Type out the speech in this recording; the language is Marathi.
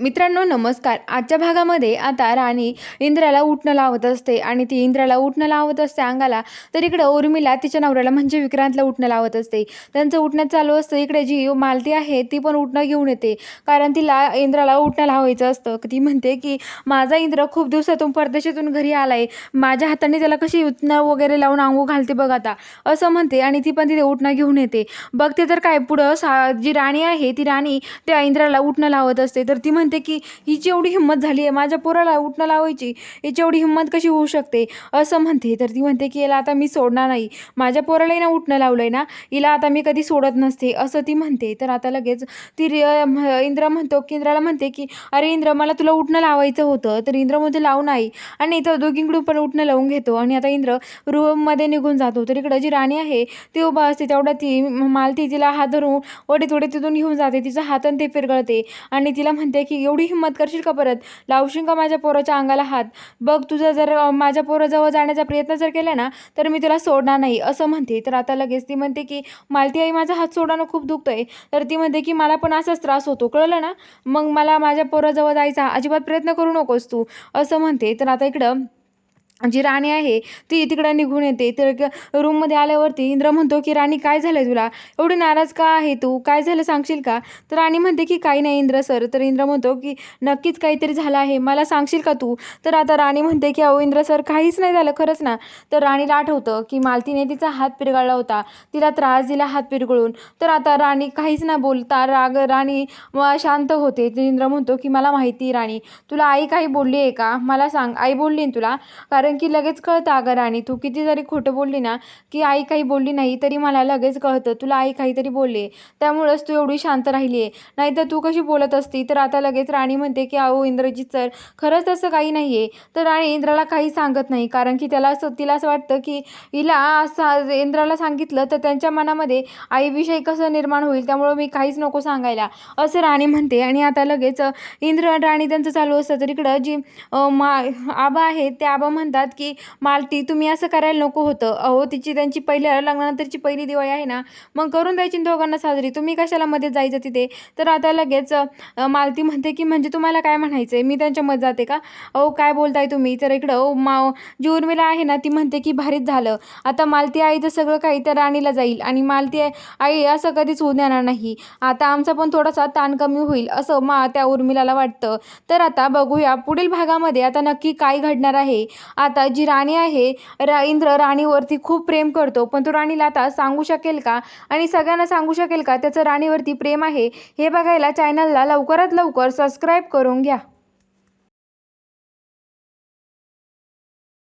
मित्रांनो नमस्कार. आजच्या भागामध्ये आता राणी इंद्राला उठणं लावत असते आणि ती इंद्राला उठणं लावत असते अंगाला. तर इकडं उर्मिला तिच्या नवऱ्याला म्हणजे विक्रांतला उठणं लावत असते. त्यांचं उठणं चालू असतं. इकडे जी मालती आहे ती पण उठणं घेऊन येते. कारण तिला इंद्राला उठणं लावायचं असतं. ती म्हणते की माझा इंद्र खूप दिवसातून परदेशातून घरी आला आहे माझ्या हाताने त्याला कशी उठणं वगैरे लावून आंघोळ घालते बघ आता. असं म्हणते आणि ती पण तिथे उठणं घेऊन येते. बघते तर काय पुढं सा जी राणी आहे ती राणी त्या इंद्राला उठणं लावत असते. तर ती म्हणते म्हणते की हिची एवढी हिंमत झाली आहे माझ्या पोराला उठणं लावायची हिची एवढी हिंमत कशी होऊ शकते? असं म्हणते. तर ती म्हणते की याला आता मी सोडणार नाही. माझ्या पोरालाही ना उठणं लावलं आहे ना हिला आता मी कधी सोडत नसते. असं ती म्हणते. तर आता लगेच ती रि- इंद्र म्हणतो की इंद्राला म्हणते की अरे इंद्र मला तुला उठणं लावायचं होतं तर इंद्र म्हणते लावू नाही. आणि इथं दोघींकडून पण उठणं लावून घेतो. आणि आता इंद्र रूममध्ये निघून जातो. तर इकडं जी राणी आहे ती उभा असते. तेवढ्या ती मालती तिला हात धरून ओढीत ओढीत तिथून घेऊन जाते. तिचा हात आणि ते फिरगळते आणि तिला म्हणते की एवढी हिंमत करशील का परत? लावशील का माझ्या पोराच्या अंगाला हात? बघ तुझा जर माझ्या पोराजवळ जाण्याचा प्रयत्न जर केला ना तर मी तुला सोडणार नाही असं म्हणते. तर आता लगेच ती म्हणते की मालती आई माझा हात सोडणं खूप दुखतोय. तर ती म्हणते की मला पण असाच त्रास होतो. कळलं ना? मग मला माझ्या पोराजवळ जायचा अजिबात प्रयत्न करू नकोस तू असं म्हणते. तर आता इकडं जी राणी आहे ती तिकडं निघून येते. तर रूममध्ये आल्यावरती इंद्र म्हणतो की राणी काय झालं तुला? एवढी नाराज का आहे तू? काय झालं सांगशील का? तर राणी म्हणते की काही नाही इंद्र सर. तर इंद्र म्हणतो की नक्कीच काहीतरी झालं आहे. मला सांगशील का तू? तर आता राणी म्हणते की अहो इंद्र सर काहीच नाही झालं. खरंच ना? तर राणीला आठवतं की मालतीने तिचा हात पिरगाळला होता. तिला त्रास दिला हात पिरगळून. तर आता राणी काहीच ना बोलता राग राणी शांत होते. तर इंद्र म्हणतो की मला माहिती राणी तुला आई काही बोलली आहे का? मला सांग. आई बोलली तुला? कारण कारण की लगेच कळतं अगं राणी तू किती जरी खोटं बोलली ना की आई काही बोलली नाही तरी मला लगेच कळतं तुला आई काहीतरी बोलली त्यामुळंच तू एवढी शांत राहिली आहे. नाही तर तू कशी बोलत असती? तर आता लगेच राणी म्हणते की अहो इंद्रजीत सर खरंच तसं काही नाही आहे तर राणी इंद्राला काही सांगत नाही कारण की त्याला असं तिला असं वाटतं की हिला असं इंद्राला सांगितलं तर त्यांच्या मनामध्ये आईविषयी कसं निर्माण होईल त्यामुळं मी काहीच नको सांगायला. असं राणी म्हणते. आणि आता लगेच इंद्र राणी त्यांचं चालू असतं. तर इकडं जी मा आबा आहेत ते आबा म्हणतात की मालती तुम्ही असं करायला नको होतं. अहो तिची त्यांची पहिल्या लग्नानंतरची पहिली दिवाळी आहे ना. मग करून द्यायची दोघांना साजरी. तुम्ही कशाला मध्ये जायचं तिथे? तर आता लगेच मालती म्हणते की म्हणजे तुम्हाला काय म्हणायचं आहे मी त्यांच्यामध्ये जाते का? अहो काय बोलताय तुम्ही? तर इकडं ओ मा जी उर्मिला आहे ना ती म्हणते की भारीच झालं. आता मालती आईचं सगळं काही तर राणीला जाईल. आणि मालती आई असं कधीच होऊ देणार नाही. आता आमचा पण थोडासा ताण कमी होईल असं मा त्या उर्मिलाला वाटतं. तर आता बघूया पुढील भागामध्ये आता नक्की काय घडणार आहे? आता जी राणी आहे रा इंद्र राणीवरती खूप प्रेम करतो. पण तो राणीला आता सांगू शकेल का? आणि सगळ्यांना सांगू शकेल का? त्याचं राणीवरती प्रेम आहे. हे बघायला चॅनलला लवकरात लवकर सबस्क्राईब करून घ्या.